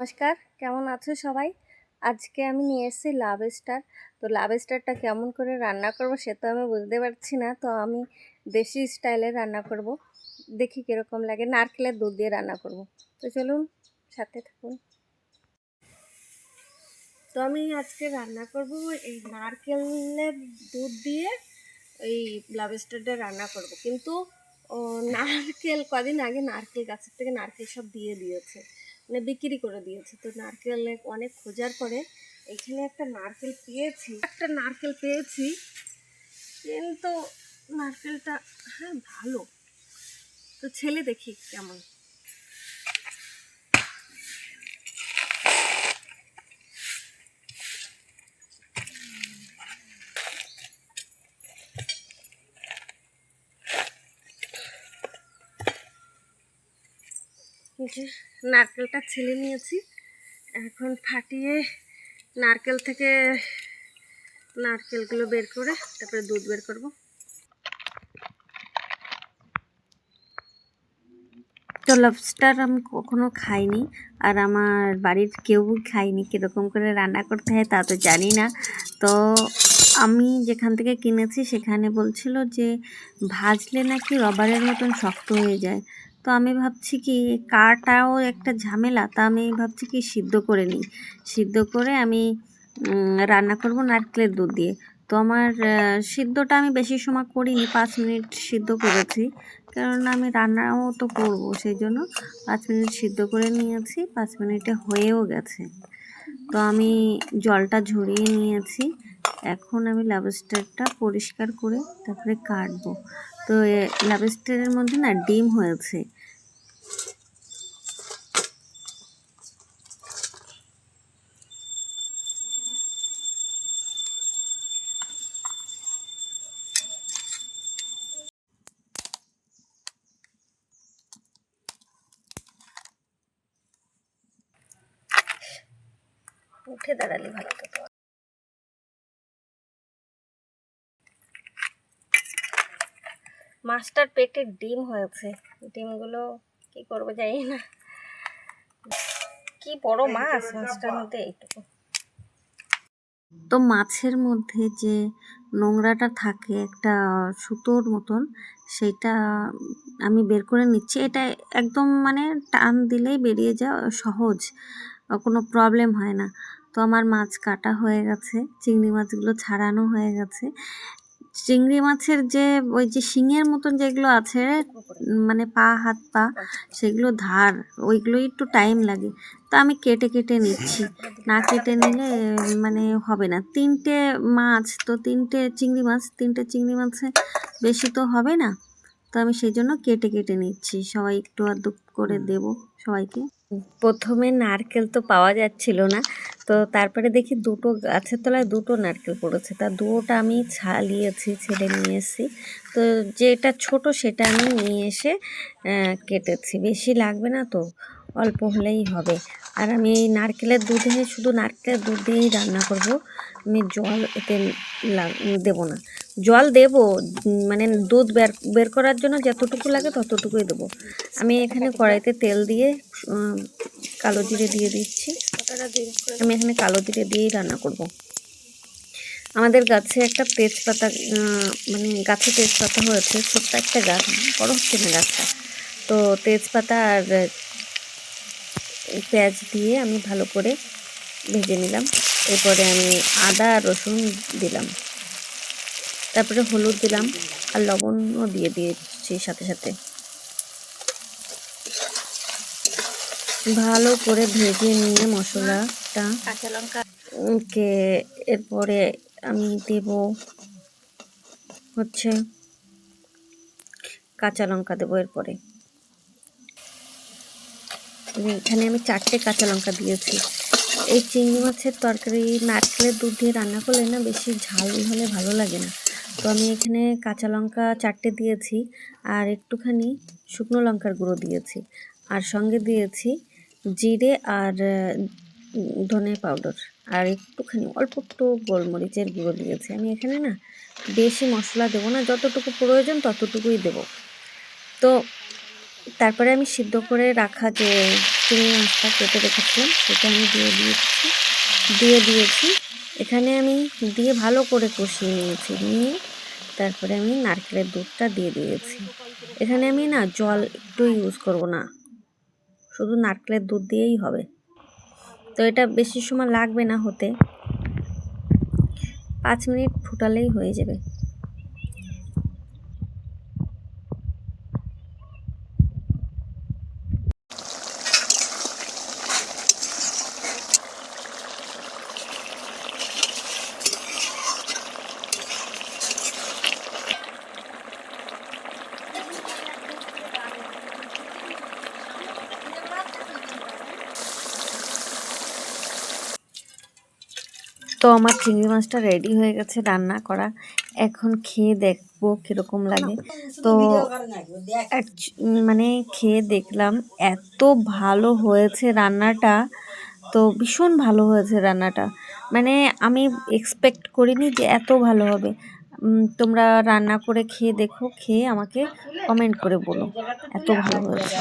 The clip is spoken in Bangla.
নমস্কার, কেমন আছো সবাই? আজকে আমি নিয়ে এসেছি লাভ স্টার তো লাভ স্টারটা কেমন করে রান্না করব সে তো আমি বুঝতে পারছি না। তো আমি দেশি স্টাইলে রান্না করব। দেখি কীরকম লাগে। নারকেলের দুধ দিয়ে রান্না করব। তো চলুন সাথে থাকুন। তো আমি আজকে রান্না করব এই নারকেলের দুধ দিয়ে, এই লাভ স্টারটা রান্না করব। কিন্তু নারকেল, কদিন আগে নারকেল, গাছের থেকে নারকেল সব দিয়ে দিয়েছে। মানে বিক্রি করে দিয়েছে। তো নারকেল অনেক খোঁজার পরে এখানে একটা নারকেল পেয়েছি। একটা নারকেল পেয়েছি। কিন্তু নারকেলটা হ্যাঁ ভালো। তো ছেলে দেখি কেমন। নারকেলটা ছেলে নিয়েছি। এখন ফাটিয়ে নারকেল থেকে নারকেলগুলো বের করে তারপরে দুধ বের করব। তো লবস্টার আমি কখনো খাইনি আর আমার বাড়ির কেউ খাইনি, কীরকম করে রান্না করতে হয় তা তো জানি না। তো আমি যেখান থেকে কিনেছি সেখানে বলছিল যে ভাজলে নাকি রবারের মতন শক্ত হয়ে যায়। তো আমি ভাবছি কি, কাটাও একটা ঝামেলা, তা আমি ভাবছি কি সিদ্ধ করে নিই। সিদ্ধ করে আমি রান্না করব নারকেলের দুধ দিয়ে। তো আমার সিদ্ধটা আমি বেশি সময় করিনি, পাঁচ মিনিট সিদ্ধ করেছি। কারণ আমি রান্নাও তো করব, সেই জন্য পাঁচ মিনিট সিদ্ধ করে নিয়েছি, পাঁচ মিনিটে হয়েও গেছে। তো আমি জলটা ঝরিয়ে নিয়েছি। এখন আমি লাবস্টারটা পরিষ্কার করে তারপরে কাটবো। তো লাবস্টারের মধ্যে না ডিম হয়েছে। উঠে দাঁড়ালে ভালো মাছটার পেটে ডিম হয়েছে। ডিমগুলো কি করব জানি না। কি বড় মাছ মাছটার মধ্যে এইটুকু। তো মাছের মধ্যে যে নোংরাটা থাকে একটা সুতোর মতন সেটা আমি বের করে নিচ্ছি। এটা একদম মানে টান দিলেই বেরিয়ে যাওয়া সহজ কোনো প্রবলেম হয় না। তো আমার মাছ কাটা হয়ে গেছে চিংড়ি মাছগুলো ছাড়ানো হয়ে গেছে। চিংড়ি মাছের যে, ওই যে শিঙের মতন যেগুলো আছে মানে পা, হাত, পা, সেগুলো ধার ওইগুলো একটু টাইম লাগে। তা আমি কেটে কেটে নিচ্ছি। না কেটে নিলে মানে হবে না। তিনটে মাছ, তো তিনটে চিংড়ি মাছ, তিনটে চিংড়ি মাছে বেশি তো হবে না। তো আমি সেই জন্য কেটে কেটে নিচ্ছি। সবাই একটু আধটু করে দেব সবাইকে। প্রথমে নারকেল তো পাওয়া যাচ্ছিল না। তো তারপরে দেখি দুটো গাছের তলায় দুটো নারকেল পড়েছে। তা দুটোটা আমি ছালিয়েছি, ছেড়ে নিয়ে এসেছি। তো যেটা ছোট সেটা আমি নিয়ে এসে কেটেছি। বেশি লাগবে না তো, অল্প হলেই হবে। আর আমি এই নারকেলের দুধে, শুধু নারকেলের দুধ দিয়েই রান্না করব। আমি জল এতে দেবো না। জল দেবো মানে দুধ বের বের করার জন্য যতটুকু লাগে ততটুকুই দেবো। আমি এখানে কড়াইতে তেল দিয়ে কালো জিরে দিয়ে দিচ্ছি। আমি এখানে কালো জিরে দিয়েই রান্না করব। আমাদের গাছে একটা তেজপাতা মানে গাছে তেজপাতা হয়েছে, ছোট্ট একটা গাছ, বড় হচ্ছে না গাছটা। তো তেজপাতা আর পেঁয়াজ দিয়ে আমি ভালো করে ভেজে নিলাম। এরপরে আমি আদা আর রসুন দিলাম। তারপরে হলুদ দিলাম আর লবণও দিয়ে দিয়েছি সাথে সাথে। ভালো করে ভেজে নিয়ে মশলাটা কাঁচা লঙ্কা। কে এরপরে আমি দেব হচ্ছে কাঁচা লঙ্কা দেবো এরপরে। এখানে আমি চারটে কাঁচা লঙ্কা দিয়েছি। এই চিংড়ি মাছের তরকারি নারকেলের দুধ দিয়ে রান্না করলে না বেশি ঝাল হলে ভালো লাগে না। তো আমি এখানে কাঁচা লঙ্কা চারটে দিয়েছি আর একটুখানি শুকনো লঙ্কার গুঁড়ো দিয়েছি। আর সঙ্গে দিয়েছি জিরে আর ধনে পাউডার। আর একটুখানি অল্প একটু গোলমরিচের গুঁড়ো দিয়েছি। আমি এখানে না বেশি মশলা দেবো না, যতটুকু প্রয়োজন ততটুকুই দেবো। তো তারপরে আমি সিদ্ধ করে রাখা যে চিংড়ি মাছটা কেটে রেখেছিলাম, সেটা আমি দিয়ে দিয়েছি দিয়ে দিয়েছি। এখানে আমি দিয়ে ভালো করে কষিয়ে নিয়েছি, নিয়ে তারপরে আমি নারকেলের দুধটা দিয়ে দিয়েছি। এখানে আমি না জল একটু ইউজ করব না। শুধু নারকেলের দুধ দিয়েই হবে। তো এটা বেশি সময় লাগবে না হতে। পাঁচ মিনিট ফুটালেই হয়ে যাবে। তো আমার চিংড়ি মাছটা রেডি হয়ে গেছে রান্না করা। এখন খেয়ে দেখব কীরকম লাগে। তো মানে খেয়ে দেখলাম, এত ভালো হয়েছে রান্নাটা। তো ভীষণ ভালো হয়েছে রান্নাটা। মানে আমি এক্সপেক্ট করিনি যে এত ভালো হবে। তোমরা রান্না করে খেয়ে দেখো, খেয়ে আমাকে কমেন্ট করে বলো। এত ভালো হয়েছে।